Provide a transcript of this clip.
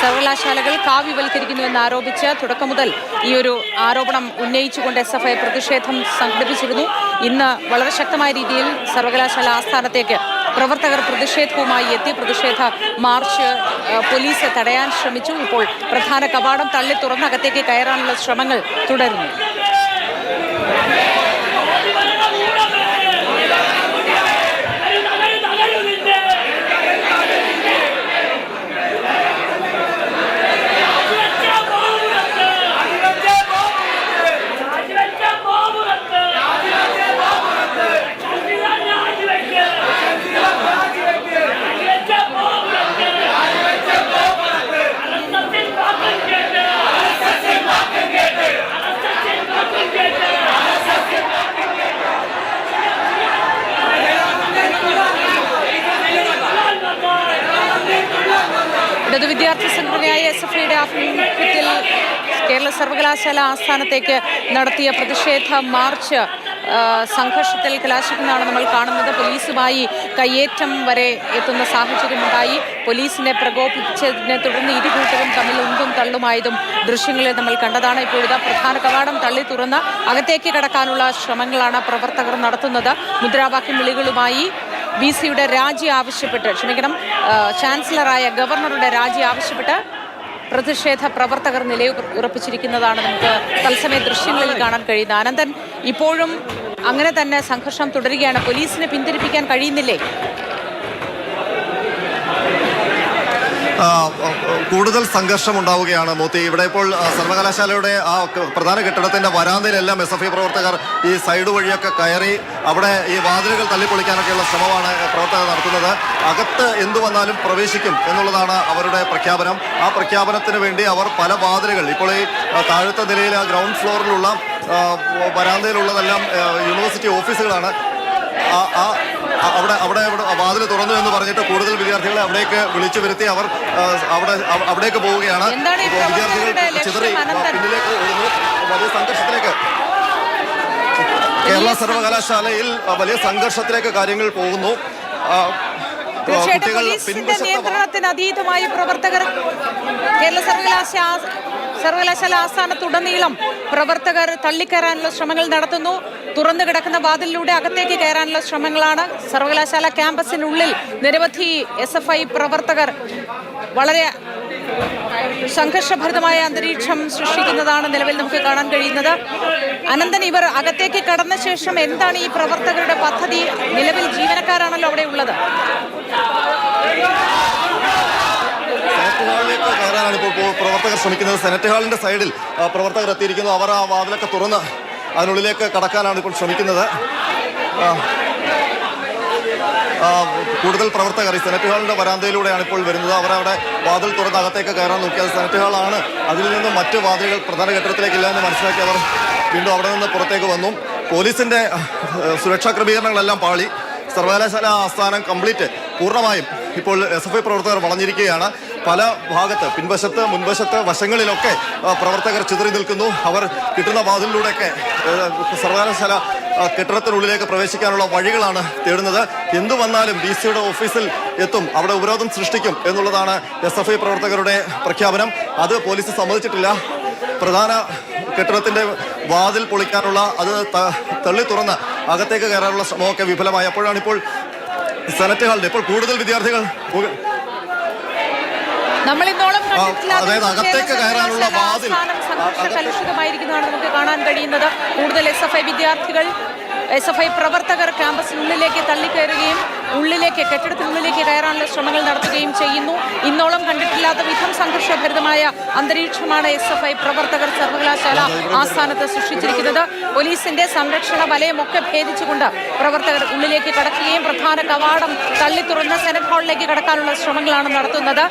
സർവകലാശാലകൾ കാവ്യവൽക്കരിക്കുന്നുവെന്ന് ആരോപിച്ച് തുടക്കം മുതൽ ഈ ഒരു ആരോപണം ഉന്നയിച്ചുകൊണ്ട് എസ് എഫ് ഐ പ്രതിഷേധം സംഘടിപ്പിച്ചിരുന്നു. ഇന്ന് വളരെ ശക്തമായ രീതിയിൽ സർവകലാശാല ആസ്ഥാനത്തേക്ക് പ്രവർത്തകർ പ്രതിഷേധവുമായി എത്തി. പ്രതിഷേധ മാർച്ച് പോലീസ് തടയാൻ ശ്രമിച്ചു. ഇപ്പോൾ പ്രധാന കവാടം തള്ളി തുറന്ന് അകത്തേക്ക് കയറാനുള്ള ശ്രമങ്ങൾ തുടരുന്നു. ഇടതു വിദ്യാർത്ഥി സംഘടനയായ എസ് എഫ് ഐയുടെ ആഭിമുഖ്യത്തിൽ കേരള സർവകലാശാല ആസ്ഥാനത്തേക്ക് നടത്തിയ പ്രതിഷേധ മാർച്ച് സംഘർഷത്തിൽ കലാശിക്കുന്നതാണ് നമ്മൾ കാണുന്നത്. പോലീസുമായി കയ്യേറ്റം വരെ എത്തുന്ന സാഹചര്യമുണ്ടായി പോലീസിനെ പ്രകോപിച്ചതിനെ തുടർന്ന് ഇരു കൂട്ടരും തമ്മിൽ ഉന്തും തള്ളുമായതും ദൃശ്യങ്ങളിൽ നമ്മൾ കണ്ടതാണ്. ഇപ്പോൾ ഇതാ പ്രധാന കവാടം തള്ളി തുറന്ന് അകത്തേക്ക് കടക്കാനുള്ള ശ്രമങ്ങളാണ് പ്രവർത്തകർ നടത്തുന്നത്. മുദ്രാവാക്യം വിളികളുമായി ബി സിയുടെ രാജി ആവശ്യപ്പെട്ട് ക്ഷമിക്കണം ചാൻസലറായ ഗവർണറുടെ രാജി ആവശ്യപ്പെട്ട് പ്രതിഷേധ പ്രവർത്തകർ നിലയുറപ്പിച്ചിരിക്കുന്നതാണ് നമുക്ക് തത്സമയ ദൃശ്യങ്ങളിൽ കാണാൻ കഴിയുന്നത്. അനന്തൻ ഇപ്പോഴും അങ്ങനെ തന്നെ സംഘർഷം തുടരുകയാണ്. പോലീസിനെ പിന്തിരിപ്പിക്കാൻ കഴിയുന്നില്ലേ? ആ, കൂടുതൽ സംഘർഷം ഉണ്ടാവുകയാണ് മോത്തി. ഇവിടെ ഇപ്പോൾ സർവകലാശാലയുടെ ആ പ്രധാന കെട്ടിടത്തിന്റെ വരാന്തയിലെല്ലാം എസ് എഫ് ഐ പ്രവർത്തകർ ഈ സൈഡ് വഴിയൊക്കെ കയറി അവിടെ ഈ വാതിലുകൾ തള്ളിപ്പൊളിക്കാനൊക്കെയുള്ള ശ്രമമാണ് പ്രവർത്തകർ നടത്തുന്നത്. അകത്ത് എന്തു വന്നാലും പ്രവേശിക്കും എന്നുള്ളതാണ് അവരുടെ പ്രഖ്യാപനം. ആ പ്രഖ്യാപനത്തിന് വേണ്ടി അവർ പല വാതിലുകൾ ഇപ്പോൾ ഈ താഴത്തെ നിലയിൽ ഗ്രൗണ്ട് ഫ്ലോറിലുള്ള വരാന്തയിലുള്ളതെല്ലാം യൂണിവേഴ്സിറ്റി ഓഫീസുകളാണ് ആ അവിടെ അവിടെ അവിടെ വാതിൽ തുറന്നു എന്ന് പറഞ്ഞിട്ട് കൂടുതൽ വിദ്യാർത്ഥികളെ അവിടേക്ക് വിളിച്ചു വരുത്തി അവർ അവിടെ അവ- അവിടേക്ക് പോവുകയാണ്. വിദ്യാർത്ഥികൾ ചിതറി പിന്നിലേക്ക് വലിയ സംഘർഷത്തിലേക്ക്. കേരള സർവകലാശാലയിൽ വലിയ സംഘർഷത്തിലേക്ക് കാര്യങ്ങൾ പോകുന്നു. തീർച്ചയായിട്ടും പോലീസിന്റെ നിയന്ത്രണത്തിന് അതീതമായി പ്രവർത്തകർ കേരള സർവകലാശാല സർവകലാശാല ആസ്ഥാനത്തുടനീളം പ്രവർത്തകർ തള്ളിക്കയറാനുള്ള ശ്രമങ്ങൾ നടത്തുന്നു. തുറന്നു കിടക്കുന്ന വാതിലിലൂടെ അകത്തേക്ക് കയറാനുള്ള ശ്രമങ്ങളാണ്. സർവകലാശാല ക്യാമ്പസിനുള്ളിൽ നിരവധി എസ് പ്രവർത്തകർ വളരെ സംഘർഷഭരിതമായ അന്തരീക്ഷം സൃഷ്ടിക്കുന്നതാണ് നിലവിൽ നമുക്ക് കാണാൻ കഴിയുന്നത്. അനന്തൻ ഇവർ അകത്തേക്ക് കടന്ന ശേഷം എന്താണ് ഈ പ്രവർത്തകരുടെ പദ്ധതി? നിലവിൽ ജീവനക്കാരാണല്ലോ അവിടെ ഉള്ളത്. പ്രവർത്തകർ ശ്രമിക്കുന്നത്. സെനറ്റ് ഹാളിന്റെ സൈഡിൽ പ്രവർത്തകർ എത്തിയിരിക്കുന്നു. അവർ ആ വാതിലൊക്കെ തുറന്ന് അതിനുള്ളിലേക്ക് കടക്കാനാണ് ഇപ്പോൾ ശ്രമിക്കുന്നത്. കൂടുതൽ പ്രവർത്തകർ ഈ സെനറ്റ് ഹാളിന്റെ വരാന്തയിലൂടെയാണ് ഇപ്പോൾ വരുന്നത്. അവർ അവിടെ വാതിൽ തുറന്ന് അകത്തേക്ക് കയറാൻ നോക്കിയത് സെനറ്റ് ഹാളാണ്. അതിൽ നിന്നും മറ്റ് വാതിലുകൾ പ്രധാന കെട്ടിടത്തിലേക്കില്ല എന്ന് മനസ്സിലാക്കി അവർ വീണ്ടും അവിടെ നിന്ന് പുറത്തേക്ക് വന്നു. പോലീസിന്റെ സുരക്ഷാ ക്രമീകരണങ്ങളെല്ലാം പാളി. സർവകലാശാല ആസ്ഥാനം കംപ്ലീറ്റ് പൂർണമായും ഇപ്പോൾ എസ് എഫ് ഐ പ്രവർത്തകർ വളഞ്ഞിരിക്കുകയാണ്. പല ഭാഗത്ത് പിൻവശത്ത് മുൻവശത്ത് വശങ്ങളിലൊക്കെ പ്രവർത്തകർ ചിതറി നിൽക്കുന്നു. അവർ കിട്ടുന്ന വാതിലിലൂടെയൊക്കെ സർവകലാശാല കെട്ടിടത്തിനുള്ളിലേക്ക് പ്രവേശിക്കാനുള്ള വഴികളാണ് തേടുന്നത്. എന്തു വന്നാലും ബി സിയുടെ ഓഫീസിൽ എത്തും. അവിടെ ഉപരോധം സൃഷ്ടിക്കും എന്നുള്ളതാണ് എസ് എഫ് ഐ പ്രവർത്തകരുടെ പ്രഖ്യാപനം. അത് പോലീസ് സമ്മതിച്ചിട്ടില്ല. പ്രധാന കെട്ടിടത്തിന്റെ വാതിൽ പൊളിക്കാനുള്ള അത് തള്ളി തുറന്ന് അകത്തേക്ക് കയറാനുള്ള ശ്രമമൊക്കെ വിഫലമായി. അപ്പോഴാണ് ഇപ്പോൾ സെനറ്റ് ഹാളിൽ ഇപ്പോൾ കൂടുതൽ വിദ്യാർത്ഥികൾ അതായത് അകത്തേക്ക് കയറാനുള്ള വാതിൽ. ആസ്ഥാനം സംഘർഷ കലുഷിതമായിരിക്കുന്നതാണ് നമുക്ക് കാണാൻ കഴിയുന്നത്. കൂടുതൽ എസ് എഫ് ഐ വിദ്യാർത്ഥികൾ എസ് എഫ് ഐ പ്രവർത്തകർ ക്യാമ്പസിനുള്ളിലേക്ക് തള്ളിക്കയറുകയും ഉള്ളിലേക്ക് കെട്ടിടത്തിനുള്ളിലേക്ക് കയറാനുള്ള ശ്രമങ്ങൾ നടത്തുകയും ചെയ്യുന്നു. ഇന്നോളം കണ്ടിട്ടില്ലാത്ത വിധം സംഘർഷഭരിതമായ അന്തരീക്ഷമാണ് എസ് എഫ് ഐ പ്രവർത്തകർ സർവകലാശാല ആസ്ഥാനത്ത് സൃഷ്ടിച്ചിരിക്കുന്നത്. പോലീസിന്റെ സംരക്ഷണ വലയമൊക്കെ ഭേദിച്ചുകൊണ്ട് പ്രവർത്തകർ ഉള്ളിലേക്ക് കടക്കുകയും പ്രധാന കവാടം തള്ളി തുറന്ന് സെനറ്റ് ഹാളിലേക്ക് കടക്കാനുള്ള ശ്രമങ്ങളാണ് നടത്തുന്നത്.